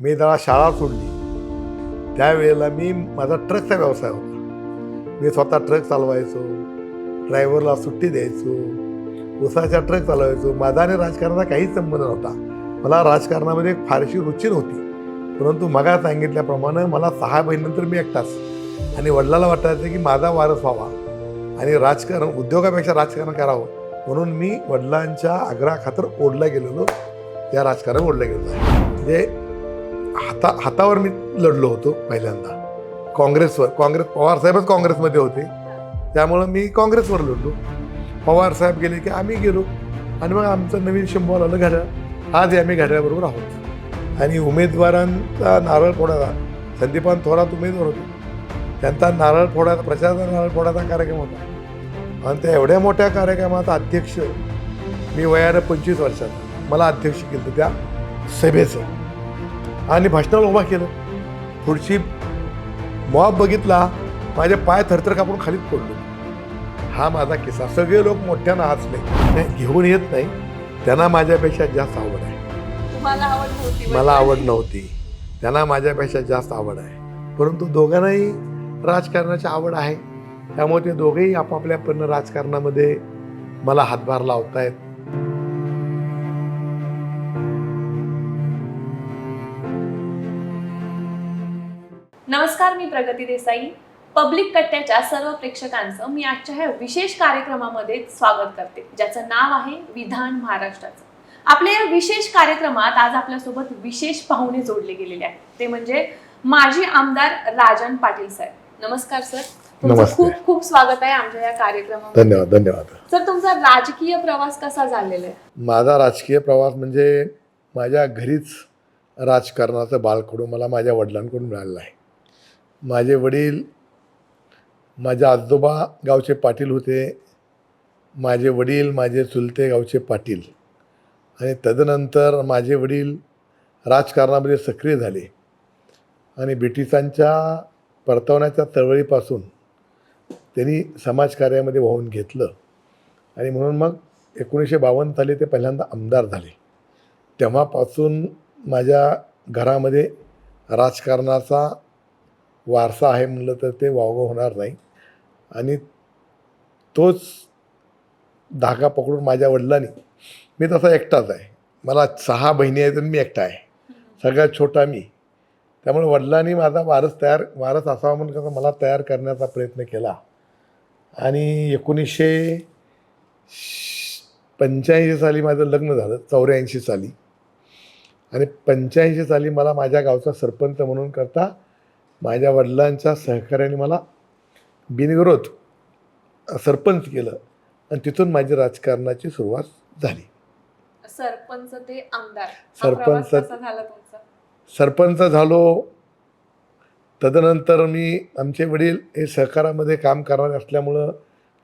मी जेव्हा शाळा सोडली. त्यावेळेला मी माझा ट्रकचा व्यवसाय होता. मी स्वतः ट्रक चालवायचो ड्रायव्हरला सुट्टी द्यायचो उसाचा ट्रक चालवायचो. माझा आणि राजकारणाचा काहीच संबंध नव्हता. मला राजकारणामध्ये फारशी रुची नव्हती. परंतु मगा सांगितल्याप्रमाणे मला सहा महिन्यानंतर मी एकटाच. आणि वडिलाला वाटायचं की माझा वारस व्हावा. आणि राजकारण उद्योगापेक्षा राजकारण करावं. म्हणून मी वडिलांच्या आग्रहाखातर ओढला गेलेलो. या राजकारण ओढलं गेलो आहे. म्हणजे हाता हातावर मी लढलो होतो पहिल्यांदा. काँग्रेसवर काँग्रेस पवारसाहेबच काँग्रेसमध्ये होते. त्यामुळं मी काँग्रेसवर लढलो. पवारसाहेब गेले की आम्ही गेलो. आणि मग आमचं नवीन शंभर आलं घड्याळ. आज आम्ही घड्याळबरोबर आहोत. आणि उमेदवारांचा नारळ फोडायचा संदीपान थोरात उमेदवार होते. त्यांचा नारळ फोडायचा प्रचाराचा नारळ फोडायचा कार्यक्रम होता. आणि त्या एवढ्या मोठ्या कार्यक्रमाचा अध्यक्ष मी वयानं पंचवीस वर्षाचा. मला अध्यक्ष केलं त्या सभेचं. आणि भाषणाला उभा केलं. पुढची मॉब बघितला माझे पाय थरथर कापून खालीच पडलो. हा माझा किस्सा. सगळे लोक मोठ्यानं हसले. नाही, घेऊन येत नाही. त्यांना माझ्यापेक्षा जास्त आवड आहे. मला आवड नव्हती. त्यांना माझ्यापेक्षा जास्त आवड आहे. परंतु दोघांनाही राजकारणाची आवड आहे. त्यामुळे ते दोघेही आपापल्या पण राजकारणामध्ये मला हातभार लावतायत. नमस्कार मी प्रगती देसाई. पब्लिक कट्ट्याच्या सर्व प्रेक्षकांचं मी आजच्या ह्या विशेष कार्यक्रमामध्ये स्वागत करते ज्याचं नाव आहे विधान महाराष्ट्राचं. आपल्या या विशेष कार्यक्रमात आज आपल्यासोबत विशेश पाहुणे जोडले गेलेले आहेत. ते म्हणजे माजी आमदार राजन पाटील साहेब नमस्कार सर. खूप खूप स्वागत आहे आमच्या या कार्यक्रमामध्ये. धन्यवाद धन्यवाद. सर तुमचा राजकीय प्रवास कसा झालेला आहे? माझा राजकीय प्रवास म्हणजे माझ्या घरीच राजकारणाचं बाळकडून मला माझ्या वडिलांकडून मिळालेलं आहे. माझे वडील माझे आजोबा गावचे पाटील होते. माझे वडील माझे चुलते गावचे पाटील. आणि तदनंतर माझे वडील राजकारणामध्ये सक्रिय झाले. आणि ब्रिटिशांच्या परतवण्याच्या चळवळीपासून त्यांनी समाजकार्यामध्ये वाहून घेतलं. आणि म्हणून मग एकोणीसशे बावन्न साली ते पहिल्यांदा आमदार झाले. तेव्हापासून माझ्या घरामध्ये राजकारणाचा वारसा आहे म्हणलं तर ते वावगं होणार नाही. आणि तोच धागा पकडून माझ्या वडिलांनी मी तसा एकटाच आहे. मला सहा बहिणी आहेत आणि मी एकटा आहे. सगळ्यात छोटा मी. त्यामुळे वडिलांनी माझा वारस तयार वारस असावा म्हणून कसं मला तयार करण्याचा प्रयत्न केला. आणि एकोणीसशे पंच्याऐंशी साली माझं लग्न झालं चौऱ्याऐंशी साली. आणि पंच्याऐंशी साली मला माझ्या गावचा सरपंच म्हणून करता माझ्या वडिलांच्या सहकार्याने मला बिनविरोध सरपंच केलं आणि तिथून माझी राजकारणाची सुरुवात झाली. सरपंच ते आमदार. सरपंच- सरपंच झालो. तदनंतर मी आमचे वडील हे सहकारामध्ये काम करणारे असल्यामुळं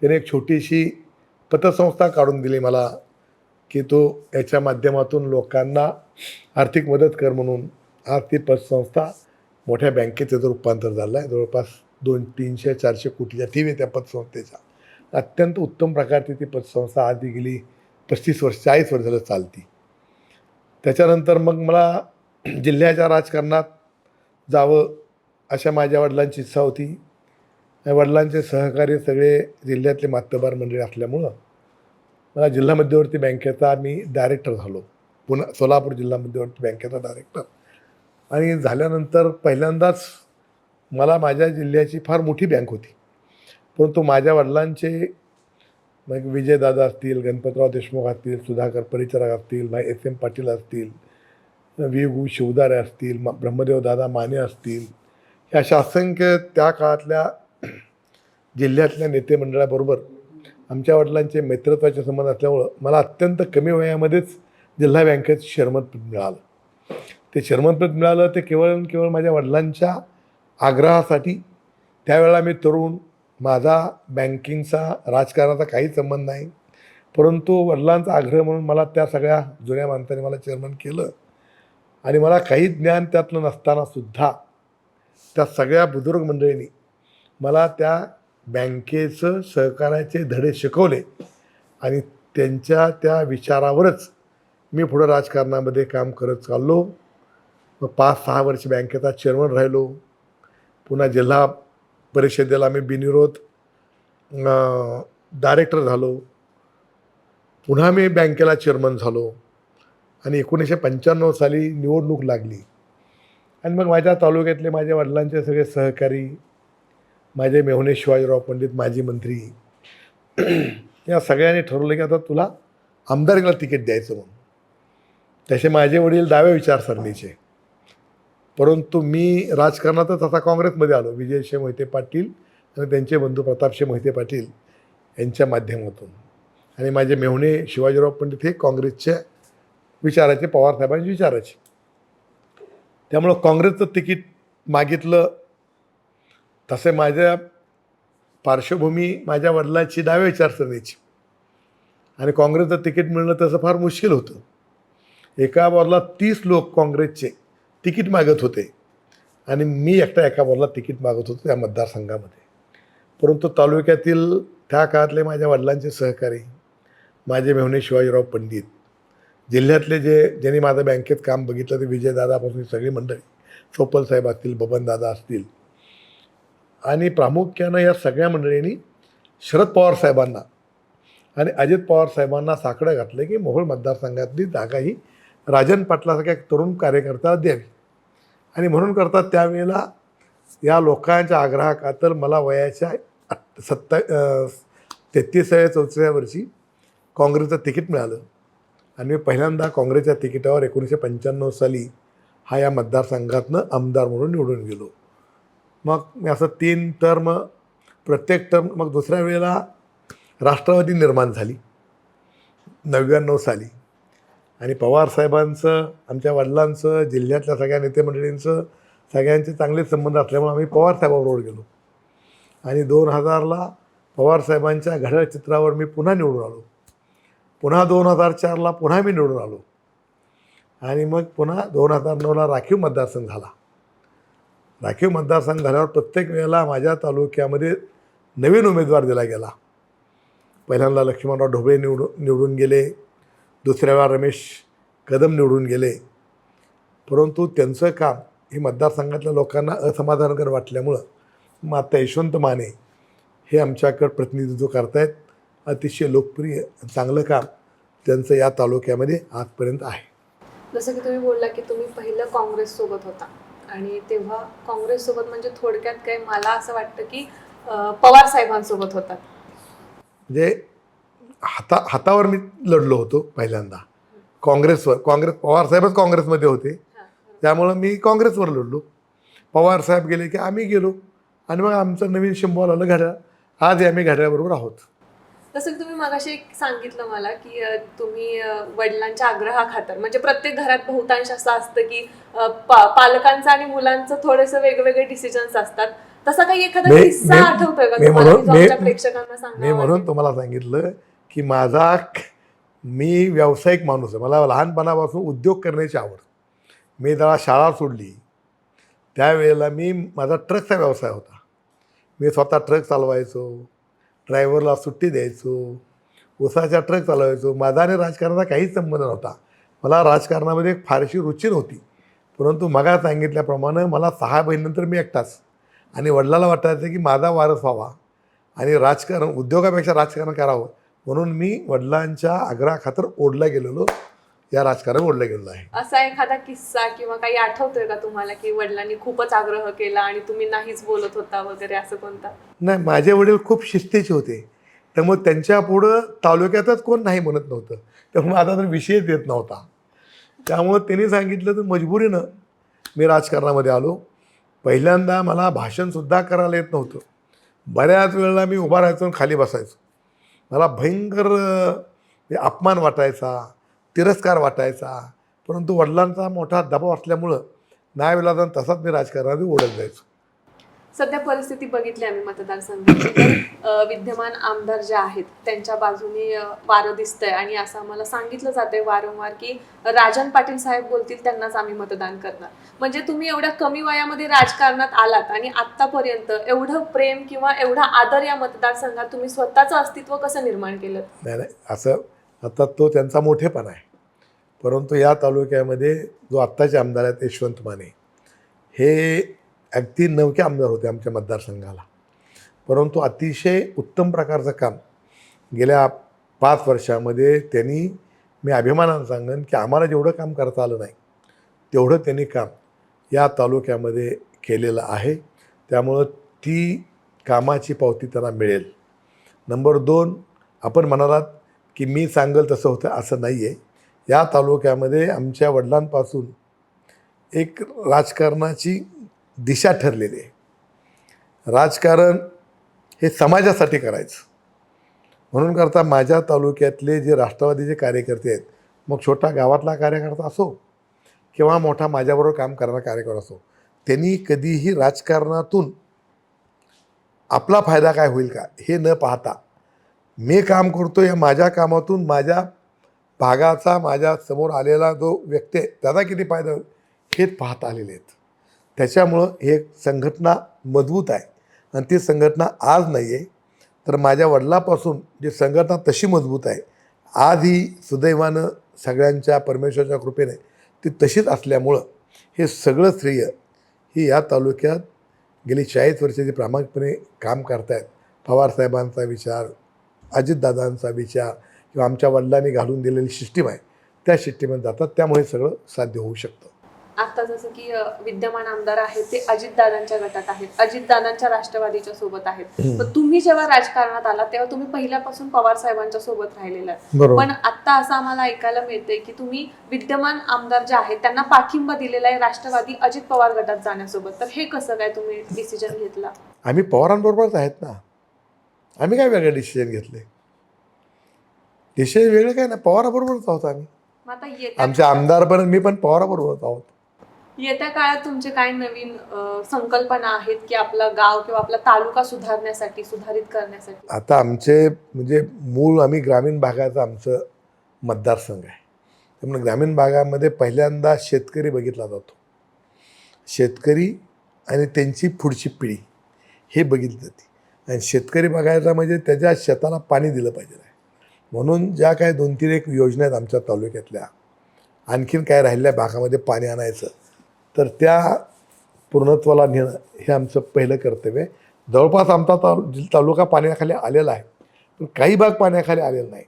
त्याने एक छोटीशी पतसंस्था काढून दिली मला की तो याच्या माध्यमातून लोकांना आर्थिक मदत कर म्हणून. आज ती पतसंस्था मोठ्या बँकेत त्याचं रूपांतर झालं आहे जवळपास दोन तीनशे चारशे कोटीच्या टीम आहे त्या पतसंस्थेचा. अत्यंत उत्तम प्रकारची ती पतसंस्था आधी गेली पस्तीस वर्ष चाळीस वर्ष झालं चालती. त्याच्यानंतर मग मला जिल्ह्याच्या राजकारणात जावं अशा माझ्या वडिलांची इच्छा होती. वडिलांचे सहकारी सगळे जिल्ह्यातले मातबार मंडळी असल्यामुळं मला जिल्हा मध्यवर्ती बँकेचा मी डायरेक्टर झालो. पुन्हा सोलापूर जिल्हा मध्यवर्ती बँकेचा डायरेक्टर आणि झाल्यानंतर पहिल्यांदाच मला माझ्या जिल्ह्याची फार मोठी बँक होती. परंतु माझ्या वडिलांचे मग विजयदादा असतील गणपतराव देशमुख असतील सुधाकर परिचारक असतील भाई एस एम पाटील असतील वि गु शिवदारे असतील म ब्रह्मदेव दादा माने असतील हे अशा असंख्य त्या काळातल्या जिल्ह्यातल्या नेते मंडळाबरोबर आमच्या वडिलांचे मित्रत्वाचे संबंध असल्यामुळं मला अत्यंत कमी वयामध्येच जिल्हा बँकेत शेअरमत मिळालं. ते शर्मनपद मिळालं ते केवळ आणि केवळ माझ्या वडिलांच्या आग्रहासाठी. त्यावेळेला मी तरुण माझा बँकिंगचा राजकारणाचा काही संबंध नाही. परंतु वडिलांचा आग्रह म्हणून मला त्या सगळ्या जुन्या माणसाने मला चेअरमन केलं. आणि मला काही ज्ञान त्यातलं नसतानासुद्धा त्या सगळ्या बुजुर्ग मंडळींनी मला त्या बँकेचं सहकार्याचे धडे शिकवले. आणि त्यांच्या त्या विचारावरच मी पुढं राजकारणामध्ये काम करत चाललो. मग पाच सहा वर्ष बँकेचा चेअरमन राहिलो. पुन्हा जिल्हा परिषदेला मी बिनविरोध डायरेक्टर झालो. पुन्हा मी बँकेला चेअरमन झालो. आणि एकोणीसशे पंच्याण्णव साली निवडणूक लागली. आणि मग माझ्या तालुक्यातले माझ्या वडिलांचे सगळे सहकारी माझे मेहुणे शिवाजीराव पंडित माजी मंत्री या सगळ्यांनी ठरवलं की आता तुला आमदारकीला तिकीट द्यायचं म्हणून. तसे माझे वडील डाव्या विचारसरणीचे. परंतु मी राजकारणातच आता काँग्रेसमध्ये आलो. विजयशे मोहिते पाटील आणि त्यांचे बंधू प्रतापशे मोहिते पाटील यांच्या माध्यमातून. आणि माझे मेहुणे शिवाजीराव पंडित हे काँग्रेसच्या विचाराचे पवारसाहेबांच्या विचाराचे. त्यामुळं काँग्रेसचं तिकीट मागितलं. तसे माझ्या पार्श्वभूमी माझ्या वडिलांची डाव्या विचारसरणीची. आणि काँग्रेसचं तिकीट मिळणं तसं फार मुश्किल होतं. एका बॉलला तीस लोक काँग्रेसचे. तिकीट मागत होते. आणि मी एकटा एका वरला तिकीट मागत होतो त्या मतदारसंघामध्ये. परंतु तालुक्यातील त्या काळातले माझ्या वडिलांचे सहकारी माझे मेहुणे शिवाजीराव पंडित जिल्ह्यातले जे ज्यांनी माझं बँकेत काम बघितलं ते विजयदादापासून सगळी मंडळी सोपल साहेब असतील बबनदादा असतील. आणि प्रामुख्यानं या सगळ्या मंडळींनी शरद पवार साहेबांना आणि अजित पवार साहेबांना साकडं घातलं की मोहोळ मतदारसंघातली जागा ही राजन पाटलासारख्या तरुण कार्यकर्त्याला द्यावी. आणि म्हणून करता त्यावेळेला या लोकांच्या आग्रहाखातर मला वयाच्या आत- सत्ता तेहतीसाव्या चौथ्या वर्षी काँग्रेसचं तिकीट मिळालं. आणि मी पहिल्यांदा काँग्रेसच्या तिकिटावर एकोणीसशे पंच्याण्णव साली हा या मतदारसंघातनं आमदार म्हणून निवडून गेलो. मग मी असं तीन टर्म प्रत्येक टर्म मग दुसऱ्या वेळेला राष्ट्रवादी निर्माण झाली. नव्याण्णव साली. आणि पवारसाहेबांचं आमच्या वडिलांचं जिल्ह्यातल्या सगळ्या नेतेमंडळींचं सगळ्यांचे चांगले संबंध असल्यामुळे आम्ही पवारसाहेबाबरोबर गेलो. आणि दोन हजारला पवारसाहेबांच्या घड्याळ चित्रावर मी पुन्हा निवडून आलो. पुन्हा दोन हजार चारला पुन्हा मी निवडून आलो. आणि मग पुन्हा दोन हजार नऊला राखीव मतदारसंघ झाला. राखीव मतदारसंघ झाल्यावर प्रत्येक वेळेला माझ्या तालुक्यामध्ये नवीन उमेदवार दिला गेला. पहिल्यांदा लक्ष्मणराव ढोबळे निवडून निवडून गेले. दुसऱ्या वेळा रमेश कदम निवडून गेले. परंतु त्यांचं काम हे मतदारसंघातल्या लोकांना असमाधानकर वाटल्यामुळं मग आता यशवंत माने हे आमच्याकडं प्रतिनिधित्व करतायत. अतिशय लोकप्रिय चांगलं काम त्यांचं या तालुक्यामध्ये आजपर्यंत आहे. जसं की तुम्ही बोलला की तुम्ही पहिलं काँग्रेस सोबत होता. आणि तेव्हा काँग्रेस सोबत म्हणजे थोडक्यात काय मला असं वाटतं की पवार साहेबांसोबत होता म्हणजे हाता हातावर मी लढलो होतो पहिल्यांदा. काँग्रेसवर काँग्रेस पवारसाहेबच काँग्रेसमध्ये होते. त्यामुळं मी काँग्रेसवर लढलो. पवारसाहेब गेले की आम्ही गेलो. आणि मग आमचं नवीन शिंबॉल आलं घड्याळ. आज आम्ही घड्याळबरोबर आहोत. की तुम्ही मगाशी एक सांगितलं मला की तुम्ही वडिलांच्या आग्रहाखातर म्हणजे प्रत्येक घरात बहुतांश असं असतं की पा- पालकांचं आणि मुलांचं थोडेसे वेगवेगळे डिसिजन्स असतात. तसा काही एखादा मी- किस्सा मी- आठवतोय का मी तुम्हाला? मी- प्रेक्षकांना मी सांगा म्हणून तुम्हाला सांगितलं की माझा मी व्यावसायिक माणूस आहे. मला लहानपणापासून उद्योग करण्याची आवड मी जरा शाळा सोडली. त्यावेळेला मी माझा ट्रकचा व्यवसाय होता. मी स्वतः ट्रक चालवायचो ड्रायव्हरला सुट्टी द्यायचो उसाचा ट्रक चालवायचो. माझा आणि राजकारणाचा काहीच संबंध नव्हता. मला राजकारणामध्ये फारशी रुची नव्हती. परंतु मगा सांगितल्याप्रमाणे मला सहा बहिणीनंतर मी एकटाच. आणि वडिलाला वाटायचं की माझा वारस व्हावा. आणि राजकारण उद्योगापेक्षा राजकारण करावं. म्हणून मी वडिलांच्या आग्रहाखातर ओढला गेलेलो या राजकारण ओढलं गेलेलो आहे. असा एखादा किस्सा किंवा काही आठवतोय का तुम्हाला की वडिलांनी खूपच आग्रह केला आणि तुम्ही नाहीच बोलत होता वगैरे असं कोणता? नाही माझे वडील खूप शिस्तीचे होते. त्यामुळे त्यांच्या पुढं तालुक्यातच कोण नाही म्हणत नव्हतं. त्यामुळे आता तर विषयच येत नव्हता. त्यामुळं त्यांनी सांगितलं तर मजबुरीनं मी राजकारणामध्ये आलो. पहिल्यांदा मला भाषणसुद्धा करायला येत नव्हतं. बऱ्याच वेळेला मी उभा राहायचो खाली बसायचो. मला भयंकर अपमान वाटायचा तिरस्कार वाटायचा. परंतु वडिलांचा मोठा दबाव असल्यामुळं नाही तसाच मी राजकारणामध्ये ओढत जायचो. सध्या परिस्थिती बघितली आम्ही मतदारसंघाची. तर विद्यमान आमदार जे आहेत त्यांच्या बाजूने वारं दिसतंय आणि असं आम्हाला सांगितलं जातंय वारंवार की राजन पाटील साहेब बोलतील त्यांनाच आम्ही मतदान करणार. म्हणजे तुम्ही एवढ्या कमी वयामध्ये राजकारणात आलात आणि आतापर्यंत एवढं प्रेम किंवा एवढा आदर या मतदारसंघात तुम्ही स्वतःचं अस्तित्व कसं निर्माण केलं नाही नाही असं आता तो त्यांचा मोठेपणा आहे. परंतु या तालुक्यामध्ये जो आत्ताचे आमदार आहेत यशवंत माने हे अगदी नवके आमदार होते आमच्या मतदारसंघाला. परंतु अतिशय उत्तम प्रकारचं काम गेल्या पाच वर्षामध्ये त्यांनी मी अभिमानानं सांगेन की आम्हाला जेवढं काम करता आलं नाही तेवढं त्यांनी काम या तालुक्यामध्ये केलेलं आहे. त्यामुळं ती कामाची पावती त्यांना मिळेल. नंबर दोन आपण म्हणालात की मी सांगेल तसं होतं असं नाही आहे या तालुक्यामध्ये आमच्या वडिलांपासून एक राजकारणाची दिशा ठरलेली आहे. राजकारण हे समाजासाठी करायचं. म्हणून करता माझ्या तालुक्यातले जे राष्ट्रवादीचे कार्यकर्ते आहेत मग छोटा गावातला कार्यकर्ता असो किंवा मोठा माझ्याबरोबर काम करणारा कार्यकर्ता असो त्यांनी कधीही राजकारणातून आपला फायदा काय होईल का हे न पाहता मी काम करतो या माझ्या कामातून माझ्या भागाचा माझ्यासमोर आलेला जो व्यक्ती आहे त्याचा किती फायदा होईल हेच पाहता आलेले आहेत. त्याच्यामुळं हे संघटना मजबूत आहे. आणि ती संघटना आज नाही आहे. तर माझ्या वडिलापासून जी संघटना तशी मजबूत आहे. आज ही सुदैवानं सगळ्यांच्या परमेश्वराच्या कृपेने ती तशीच असल्यामुळं हे सगळं श्रेय ही या तालुक्यात गेली चाळीस वर्षाचे प्रामाणिकपणे काम करतायत. पवारसाहेबांचा विचार अजितदादांचा विचार किंवा आमच्या वडिलांनी घालून दिलेली सिस्टीम आहे त्या सिस्टीममध्ये जातात. त्यामुळे सगळं साध्य होऊ शकतं. आता जसं की विद्यमान आमदार आहेत ते अजितदादांच्या गटात आहेत अजितदादांच्या राष्ट्रवादीच्या सोबत आहेत. पण तुम्ही जेव्हा राजकारणात आला तेव्हा तुम्ही पहिल्यापासून पवार साहेबांच्या सोबत राहिलेला पण आता असं आम्हाला ऐकायला मिळतंय की तुम्ही विद्यमान आमदार जे आहेत त्यांना पाठिंबा दिलेला आहे राष्ट्रवादी अजित पवार गटात जाण्यासोबत. तर हे कसं काय तुम्ही डिसिजन घेतला? आम्ही पवारांबरोबरच आहेत ना. आम्ही काय वेगळे डिसिजन घेतले? डिसिजन वेगळं काय ना? पवाराबरोबरच आहोत आम्ही. आमचे आमदार पण मी पण पवाराबरोबरच आहोत. येत्या काळात तुमचे काय नवीन अ, संकल्पना आहेत की आपलं गाव किंवा आपला तालुका सुधारण्यासाठी सुधारित करण्यासाठी? आता आमचे म्हणजे मूळ आम्ही ग्रामीण भागाचं आमचं मतदारसंघ आहे. त्यामुळे ग्रामीण भागामध्ये पहिल्यांदा शेतकरी बघितला जातो. शेतकरी आणि त्यांची पुढची पिढी हे बघितली जाते. आणि शेतकरी बघायचा म्हणजे त्याच्या शेताला पाणी दिलं पाहिजे. म्हणून ज्या काही दोन तीन एक योजना आहेत आमच्या तालुक्यातल्या आणखीन काय राहिल्या भागामध्ये पाणी आणायचं तर त्या पूर्णत्वाला नेणं हे आमचं पहिलं कर्तव्य आहे. जवळपास आमचा तालु तालुका पाण्याखाली आलेला आहे पण काही भाग पाण्याखाली आलेला नाही.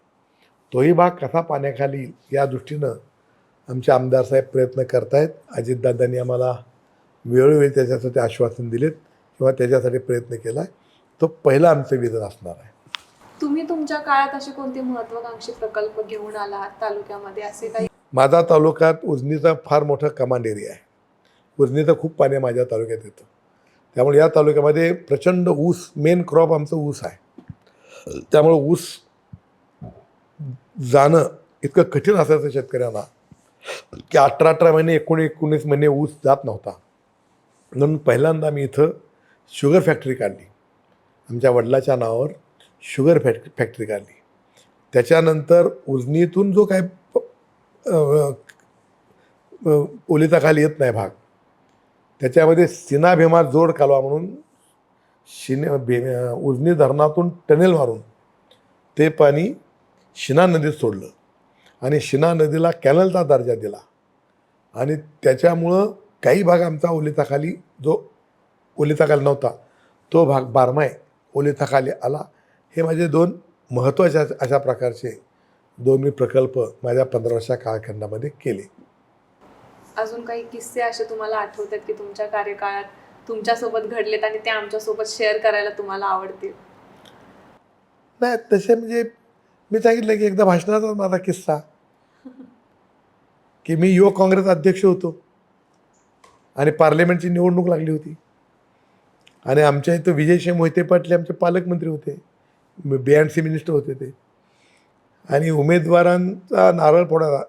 तोही भाग कसा पाण्याखाली येईल या दृष्टीनं आमचे आमदार साहेब प्रयत्न करतायत. अजितदादांनी आम्हाला वेळोवेळी त्याच्यासाठी आश्वासन दिलेत किंवा त्याच्यासाठी प्रयत्न केला आहे तो पहिला आमचं विधान असणार आहे. तुम्ही तुमच्या काळात असे कोणते महत्वाकांक्षी प्रकल्प घेऊन आला तालुक्यामध्ये? असे काही माझा तालुक्यात उजनीचा फार मोठा कमांड एरिया आहे. उजनीचं खूप पाणी माझ्या तालुक्यात येतं. त्यामुळे या तालुक्यामध्ये प्रचंड ऊस मेन क्रॉप आमचं ऊस आहे. त्यामुळं ऊस जाणं इतकं कठीण असायचं शेतकऱ्यांना की अठरा अठरा महिने एकोणी एकोणीस महिने ऊस जात नव्हता. म्हणून पहिल्यांदा मी इथं शुगर फॅक्टरी काढली. आमच्या वडिलाच्या नावावर शुगर फॅक्ट फॅक्टरी काढली. त्याच्यानंतर उजनीतून जो काय प- ओलिता खाली येत नाही भाग त्याच्यामध्ये सिना भीमा जोड कालवा म्हणून शिने भे उजनी धरणातून टनेल मारून ते पाणी शिना नदीत सोडलं. आणि शिना नदीला कॅनलचा दर्जा दिला. आणि त्याच्यामुळं काही भाग आमचा ओलिताखाली जो ओलिताखाली नव्हता तो भाग बारमाय ओलिताखाली आला. हे माझे दोन महत्त्वाचे अशा- अशा प्रकारचे दोन मी प्रकल्प माझ्या पंधरा वर्षा कालखंडामध्ये केले. अजून काही किस्से असे तुम्हाला आठवत आहेत की तुमच्या कार्यकाळात तुमच्यासोबत घडलेत आणि ते आमच्यासोबत शेअर करायला तुम्हाला आवडतील? नाही तसे म्हणजे मी सांगितलं की एकदा भाषणाचा माझा किस्सा. की मी युवक काँग्रेस अध्यक्ष होतो. आणि पार्लमेंटची निवडणूक लागली होती. आणि आमच्या इथं विजयसिंह मोहिते पाटील आमचे पालकमंत्री होते. बी अँड सी मिनिस्टर होते ते. आणि उमेदवारांचा नारळ फोडायचा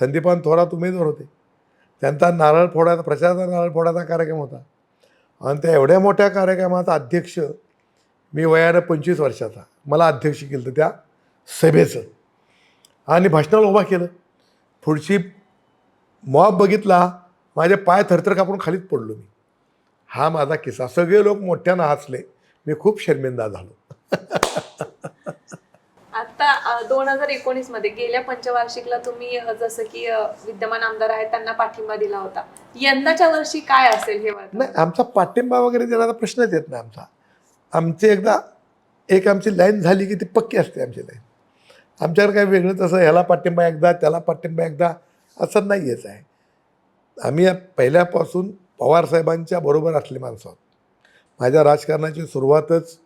संदीपान थोरात उमेदवार होते. त्यांचा नारळ फोडायचा प्रचारचा नारळ फोडायचा कार्यक्रम होता. आणि त्या एवढ्या मोठ्या कार्यक्रमाचा अध्यक्ष मी वयानं पंचवीस वर्षाचा. मला अध्यक्ष केलं त्या सभेचं. आणि भाषणाला उभा केलं. पुढची मॉब बघितला माझे पाय थरथर कापून खालीच पडलो मी. हा माझा किस्सा. सगळे लोक मोठ्यानं हसले. मी खूप शर्मिंदा झालो. आता दोन हजार एकोणीसमध्ये गेल्या पंचवार्षिकला तुम्ही जसं की विद्यमान आमदार आहेत त्यांना पाठिंबा दिला होता. यंदाच्या वर्षी काय असेल हे नाही आमचा पाठिंबा वगैरे देण्याचा प्रश्नच येत नाही आमचा. आमचे एकदा एक आमची लाईन झाली की ती पक्की असते आमची लाईन. आमच्याकडे काही वेगळं तसं ह्याला पाठिंबा एकदा त्याला पाठिंबा एकदा असं नाही येत आहे. आम्ही पहिल्यापासून पहिल्यापासून पवारसाहेबांच्या बरोबर असले माणसं आहोत. माझ्या राजकारणाची सुरुवातच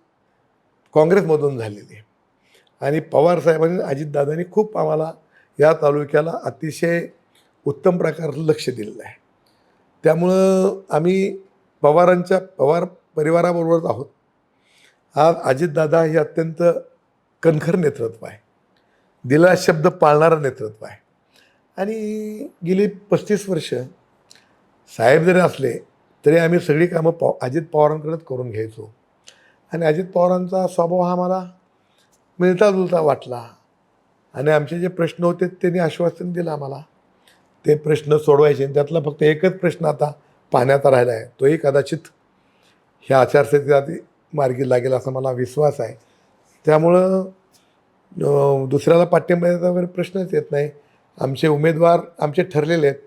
काँग्रेसमधून झालेली आहे. आणि पवारसाहेबांनी अजितदादांनी खूप आम्हाला या तालुक्याला अतिशय उत्तम प्रकारचं लक्ष दिलेलं आहे. त्यामुळं आम्ही पवारांच्या पवार परिवाराबरोबरच आहोत. आज अजितदादा हे अत्यंत कणखर नेतृत्व आहे. दिला शब्द पाळणारं नेतृत्व आहे. आणि गेली पस्तीस वर्ष साहेब जरी असले तरी आम्ही सगळी कामं पव अजित पवारांकडेच करून घ्यायचो. आणि अजित पवारांचा स्वभाव हा मला मिळता जुळता वाटला. आणि आमचे जे प्रश्न होते त्यांनी आश्वासन दिलं आम्हाला. ते प्रश्न सोडवायचे आणि त्यातला फक्त एकच प्रश्न आता पाहण्याचा राहिला आहे. तोही कदाचित ह्या आचारसंहितेआधी मार्गी लागेल असा मला विश्वास आहे. त्यामुळं दुसऱ्याला पाठिंबा वगैरे प्रश्नच येत नाही. आमचे उमेदवार आमचे ठरलेले आहेत.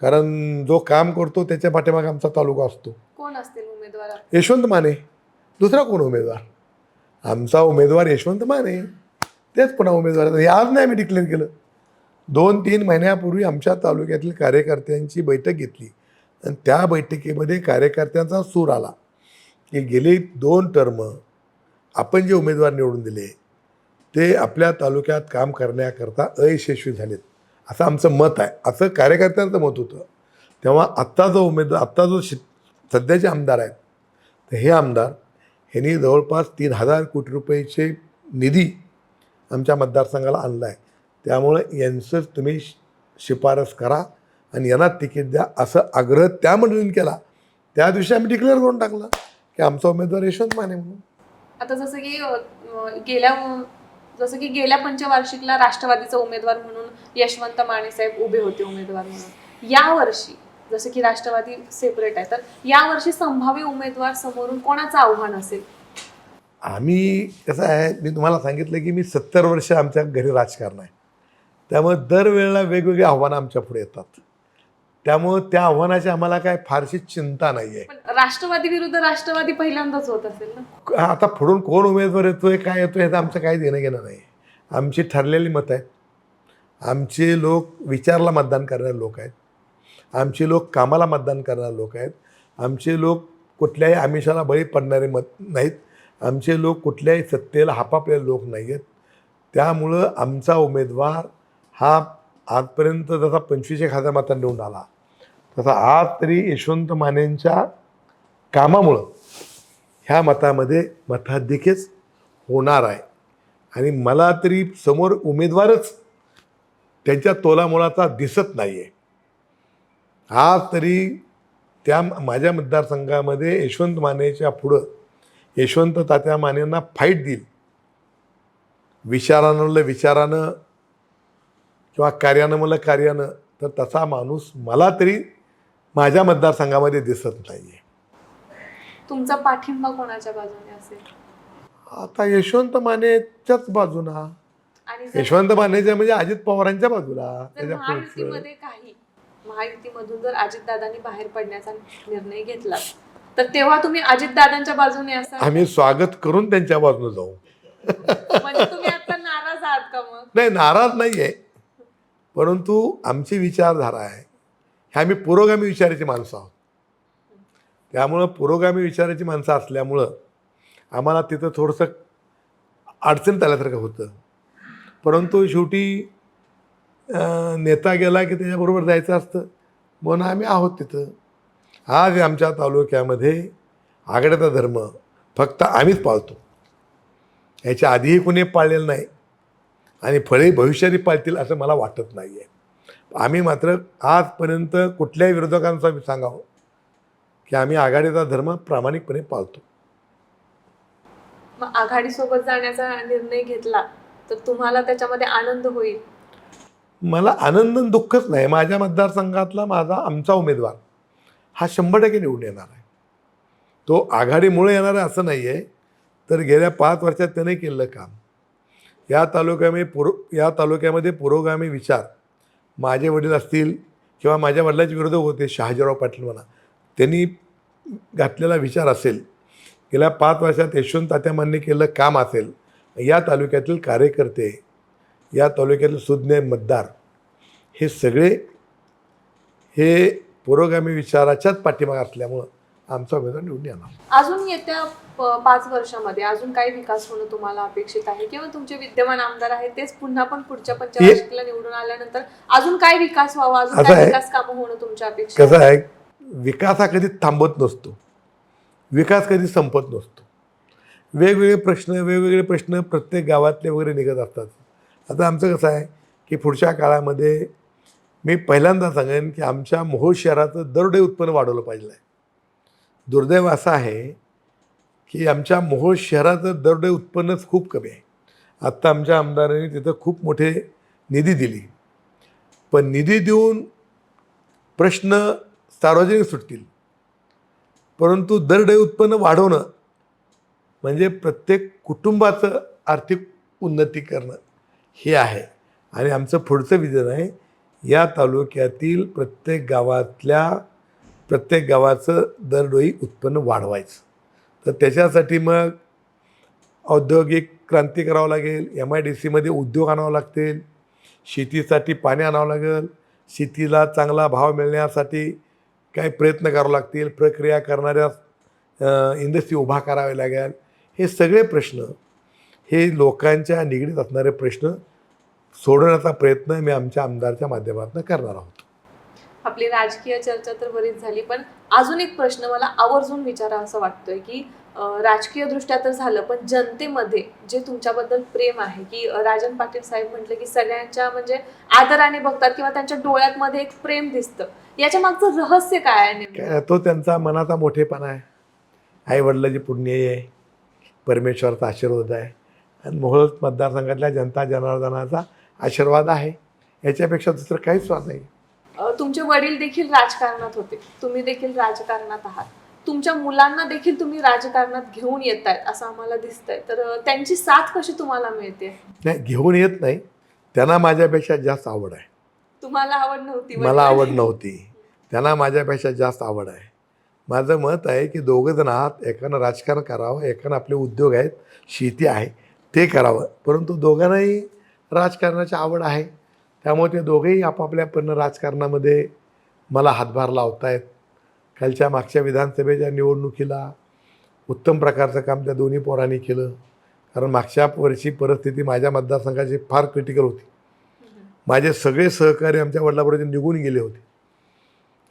कारण जो काम करतो त्याच्या पाठीमागे आमचा तालुका असतो. कोण असतील उमेदवार? यशवंत माने. दुसरा कोण उमेदवार? आमचा उमेदवार यशवंत माने. तेच पुन्हा उमेदवार. आहेत. हे आज नाही आम्ही डिक्लेअर केलं. दोन तीन महिन्यापूर्वी आमच्या तालुक्यातील कार्यकर्त्यांची बैठक घेतली. आणि त्या बैठकीमध्ये कार्यकर्त्यांचा सूर आला. की गेली दोन टर्म आपण जे उमेदवार निवडून दिले ते आपल्या तालुक्यात काम करण्याकरता अयशस्वी झालेत. असं आमचं मत आहे. असं कार्यकर्त्यांचं मत होतं. तेव्हा आत्ता जो उमेदवार आत्ता जो शि सध्याचे आमदार आहेत तर हे आमदार ह्यांनी जवळपास तीन हजार कोटी रुपयेचे निधी आमच्या मतदारसंघाला आणला आहे त्यामुळं यांचंच तुम्ही शि- शिफारस करा आणि यांना तिकीट द्या असं आग्रह त्या मंडळीने केला. त्या दिवशी आम्ही डिक्लेअर करून टाकला की आमचा उमेदवार यशवंत माने म्हणून. आता जसं की गेल्या जसं की गेल्या पंचवार्षिकला राष्ट्रवादीचा उमेदवार म्हणून यशवंत माने साहेब उभे होते उमेदवार म्हणून. या वर्षी जसं की राष्ट्रवादी सेपरेट आहे. तर या वर्षी संभाव्य उमेदवार समोरून कोणाचं आव्हान असेल? आम्ही कसं आहे मी तुम्हाला सांगितलं की मी सत्तर वर्ष आमच्या घरी राजकारण आहे. त्यामुळे दरवेळेला वेगवेगळी आव्हानं आमच्या पुढे येतात. त्यामुळं त्या आव्हानाची आम्हाला काय फारशी चिंता नाही आहे राष्ट्रवादी विरुद्ध राष्ट्रवादी पहिल्यांदाच होत असेल ना? आता पुढून कोण उमेदवार येतोय काय येतोय ह्याचं आमचं काही देणं घेणं नाही. आमची ठरलेली मतं आहेत. आमचे लोक विचारला मतदान करणारे लोक आहेत. आमचे लोक कामाला मतदान करणारे लोक आहेत. आमचे लोक कुठल्याही आमिषाला बळी पडणारे मत नाहीत. आमचे लोक कुठल्याही सत्तेला हापापलेले लोक नाही आहेत त्यामुळं आमचा उमेदवार हा आजपर्यंत जसा पंचवीस एक हजार मतांनी निवडून आला तसा आज तरी यशवंत मानेंच्या कामामुळं ह्या मतामध्ये मताधिक्यच होणार आहे. आणि मला तरी समोर उमेदवारच त्यांच्या तोलामोलाचा दिसत नाही आहे आज तरी त्या माझ्या मतदारसंघामध्ये यशवंत मानेच्या पुढं यशवंत तात्या मानेंना फाईट देईल. विचारानं विचारानं किंवा कार्यानं म्हणलं कार्यानं तर तसा माणूस मला तरी माझ्या मतदारसंघामध्ये दिसत नाही आहे तुमचा पाठिंबा कोणाच्या बाजूने असेल? आता यशवंत मानेच्याच बाजूला आणि जर- यशवंत मानेच्या म्हणजे अजित पवारांच्या बाजूला. जर त्याच्या पुढचं. महायुतीमध्ये काही महायुतीमधून जर अजितदादांनी बाहेर पडण्याचा निर्णय घेतला तर तेव्हा तुम्ही अजितदादांच्या बाजूने असाल? आम्ही स्वागत करून त्यांच्या बाजूने जाऊ. म्हणजे तुम्ही आता नाराज आहात का मग? नाही नाराज नाही आहे परंतु आमची विचारधारा आहे. ह्या आम्ही पुरोगामी विचाराची माणसं आहोत. त्यामुळं पुरोगामी विचाराची माणसं असल्यामुळं आम्हाला तिथं थोडंसं अडचणीत आल्यासारखं होतं. परंतु शेवटी नेता गेला की त्याच्याबरोबर जायचं असतं. म्हणून आम्ही आहोत तिथं. आज आमच्या तालुक्यामध्ये आघाड्याचा धर्म फक्त आम्हीच पाळतो. याच्या आधीही कुणी पाळलेलं नाही. आणि फळे भविष्यातही पाळतील असं मला वाटत नाही आहे आम्ही मात्र आजपर्यंत कुठल्याही विरोधकांचा सांगावं की आम्ही आघाडीचा धर्म प्रामाणिकपणे पाळतो. मग आघाडीसोबत जाण्याचा निर्णय घेतला तर तुम्हाला त्याच्यामध्ये आनंद होईल? मला आनंद दुःखच नाही. माझ्या मतदारसंघातला माझा आमचा उमेदवार हा शंभर टक्के निवडून येणार आहे. तो आघाडीमुळे येणार आहे असं नाही आहे तर गेल्या पाच वर्षात त्याने केलेलं काम. या तालुक्यामध्ये पुरो या तालुक्यामध्ये पुरोगामी विचार माझे वडील असतील किंवा माझ्या वडिलाचे विरोधक होते शहाजीराव पाटील म्हणा त्यांनी घातलेला विचार असेल. गेल्या पाच वर्षात यशवंत तात्यामांनी केलेलं काम असेल. या तालुक्यातील कार्यकर्ते या तालुक्यातील सुज्ञ मतदार हे सगळे हे पुरोगामी विचाराच्याच पाठीमागे असल्यामुळं आमचा उमेदवार निवडून येणार. अजून येत्या पाच वर्षामध्ये अजून काय विकास होणं तुम्हाला अपेक्षित आहे? किंवा तुमचे विद्यमान आमदार आहेत तेच पुन्हा पण पुढच्या पंचवार्षिकला निवडून आल्यानंतर अजून काय विकास व्हावा? अजून काय. विकास कामं होणं तुमच्या अपेक्षा कसं आहे विकास हा कधी थांबत नसतो. विकास कधी संपत नसतो. वेगवेगळे प्रश्न वेगवेगळे प्रश्न प्रत्येक गावातले वगैरे निघत असतात. आता आमचं कसं आहे की पुढच्या काळामध्ये मी पहिल्यांदा सांगेन की आमच्या मोहोळ शहराचं दरडे उत्पन्न वाढवलं पाहिजे. आहे दुर्दैव असं आहे की आमच्या मोहोळ शहराचं दरडे उत्पन्नच खूप कमी आहे. आत्ता आमच्या आमदारांनी तिथं खूप मोठे निधी दिली. पण निधी देऊन प्रश्न सार्वजनिक सुटतील. परंतु दरडे उत्पन्न वाढवणं म्हणजे प्रत्येक कुटुंबाचं आर्थिक उन्नती करणं हे आहे. आणि आमचं पुढचं विजन आहे या तालुक्यातील प्रत्येक गावातल्या प्रत्येक गावाचं दरडोई उत्पन्न वाढवायचं. तर त्याच्यासाठी मग औद्योगिक क्रांती करावं लागेल एम आय डी सीमध्ये उद्योग आणावं लागतील शेतीसाठी पाणी आणावं लागेल शेतीला चांगला भाव मिळण्यासाठी काही प्रयत्न करावे लागतील प्रक्रिया करणाऱ्या इंडस्ट्री उभा करावे लागेल. हे सगळे प्रश्न हे लोकांच्या निगडीत असणारे प्रश्न सोडवण्याचा प्रयत्न मी आमच्या आमदारच्या माध्यमातून करणार आहोत. आपली राजकीय चर्चा तर बरीच झाली पण अजून एक प्रश्न मला आवर्जून विचारा असं वाटतोय की राजकीय दृष्ट्या तर झालं पण जनतेमध्ये जे तुमच्याबद्दल प्रेम आहे की राजन पाटील साहेब म्हटलं की सगळ्यांच्या म्हणजे आदराने बघतात किंवा त्यांच्या डोळ्यात मध्ये एक प्रेम दिसतं. याच्या मागचं रहस्य काय आहे तो त्यांचा मनाचा मोठेपणा आहे. आई वडिलाची पुण्य आहे. परमेश्वराचा आशीर्वाद आहे. मोहोळ मतदारसंघातल्या जनता जनार्दनाचा आशीर्वाद आहे. याच्यापेक्षा दुसरं काहीच वाद नाही. तुमचे वडील देखील राजकारणात होते. तुम्ही देखील राजकारणात आहात. तुमच्या मुलांना देखील तुम्ही राजकारणात घेऊन येत आहेत असं आम्हाला दिसतंय. तर त्यांची साथ कशी तुम्हाला मिळते? नाही घेऊन येत नाही. त्यांना माझ्यापेक्षा जास्त आवड आहे. तुम्हाला आवड नव्हती मला आवड नव्हती. त्यांना माझ्यापेक्षा जास्त आवड आहे. माझं मत आहे की दोघं जण आहात. एकानं राजकारण करावं एकानं आपले उद्योग आहेत. शेती आहे. ते करावं. परंतु दोघांनाही राजकारणाची आवड आहे. त्यामुळे ते दोघेही आपापल्यापणं राजकारणामध्ये मला हातभार लावतायत. आहेत कालच्या मागच्या विधानसभेच्या निवडणुकीला उत्तम प्रकारचं काम त्या दोन्ही पोरांनी केलं. कारण मागच्या वर्षी परिस्थिती माझ्या मतदारसंघाची फार क्रिटिकल होती. माझे सगळे सहकारी आमच्या वडिलाबरोबर निघून गेले होते.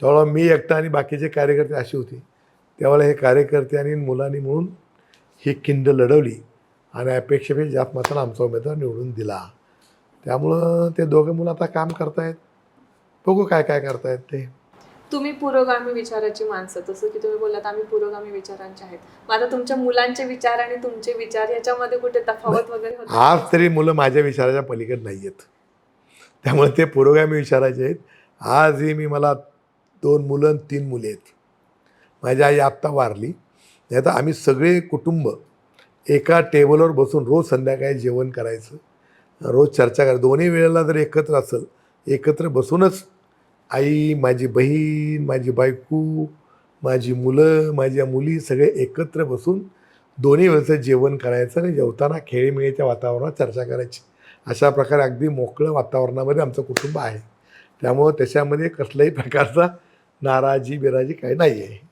त्यावेळेला मी एकटा आणि बाकीचे कार्यकर्ते असे होते. त्यावेळेला हे कार्यकर्ते आणि मुलांनी म्हणून ही खिंड लढवली. आणि अपेक्षेपेक्षा जास्त मात्र आमचा उमेदवार निवडून दिला. त्यामुळं ते दोघं मुलं आता काम करतायत. बघू काय काय करतायत ते. तुम्ही पुरोगामी विचाराची माणसं. जसं की तुम्ही बोललात आम्ही पुरोगामी विचारांचे आहेत. मग आता तुमच्या मुलांचे विचार आणि तुमचे विचार याच्यामध्ये कुठे तफावत वगैरे आज तरी मुलं माझ्या विचाराच्या पलीकडे नाही आहेत त्यामुळे ते पुरोगामी विचाराचे आहेत. आजही मी मला दोन मुलं आणि तीन मुले आहेत. माझी आई आत्ता वारली. नाही तर आम्ही सगळे कुटुंब एका टेबलवर बसून रोज संध्याकाळी जेवण करायचं रोज चर्चा करायचं. दोन्ही वेळेला जर एकत्र असेल एकत्र बसूनच आई माझी बहीण माझी बायको माझी मुलं माझ्या मुली सगळे एकत्र बसून दोन्ही वेळचं जेवण करायचं आणि जेवताना खेळीमेळीच्या वातावरणात चर्चा करायची. अशा प्रकारे अगदी मोकळं वातावरणामध्ये आमचं कुटुंब आहे. त्यामुळं त्याच्यामध्ये कसल्याही प्रकारचा नाराजी बिराजी काही नाही आहे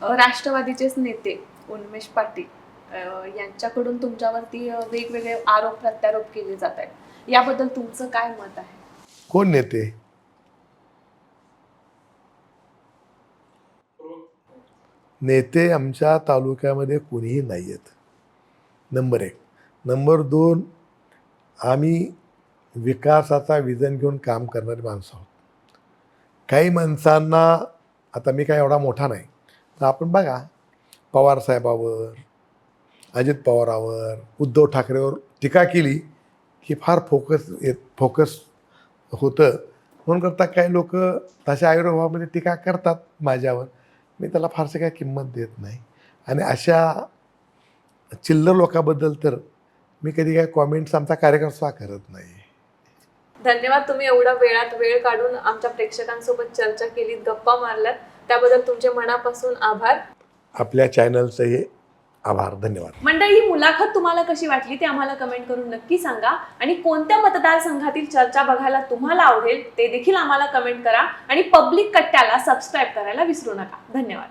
राष्ट्रवादीचेच नेते उन्मेष पाटील यांच्याकडून तुमच्यावरती वेगवेगळे आरोप प्रत्यारोप केले जात आहेत. याबद्दल तुमचं काय मत आहे? कोण नेते? नेते आमच्या तालुक्यामध्ये कोणीही नाही आहेत नंबर एक. नंबर दोन आम्ही विकासाचा विजन घेऊन काम करणारी माणसं आहोत. काही माणसांना आता मी काय एवढा मोठा नाही तर आपण बघा पवार साहेबावर अजित पवारावर उद्धव ठाकरेवर टीका केली की फार फोकस येत फोकस होतं. म्हणून करता काही लोक तशा आयुर्भावामध्ये टीका करतात माझ्यावर. मी त्याला फारसे काही किंमत देत नाही. आणि अशा चिल्लर लोकाबद्दल तर मी कधी काय कॉमेंट्स आमचा कार्यकर्ता करत नाही. धन्यवाद. तुम्ही एवढा वेळात वेळ काढून आमच्या प्रेक्षकांसोबत चर्चा केली गप्पा मारल्यात. त्याबद्दल तुमचे मनापासून आभार. आपल्या चॅनलचंही आभार धन्यवाद. मंडळी ही मुलाखत तुम्हाला कशी वाटली ते आम्हाला कमेंट करून नक्की सांगा. आणि कोणत्या मतदारसंघातील चर्चा बघायला तुम्हाला आवडेल ते देखील आम्हाला कमेंट करा. आणि पब्लिक कट्ट्याला सबस्क्राईब करायला विसरू नका. धन्यवाद.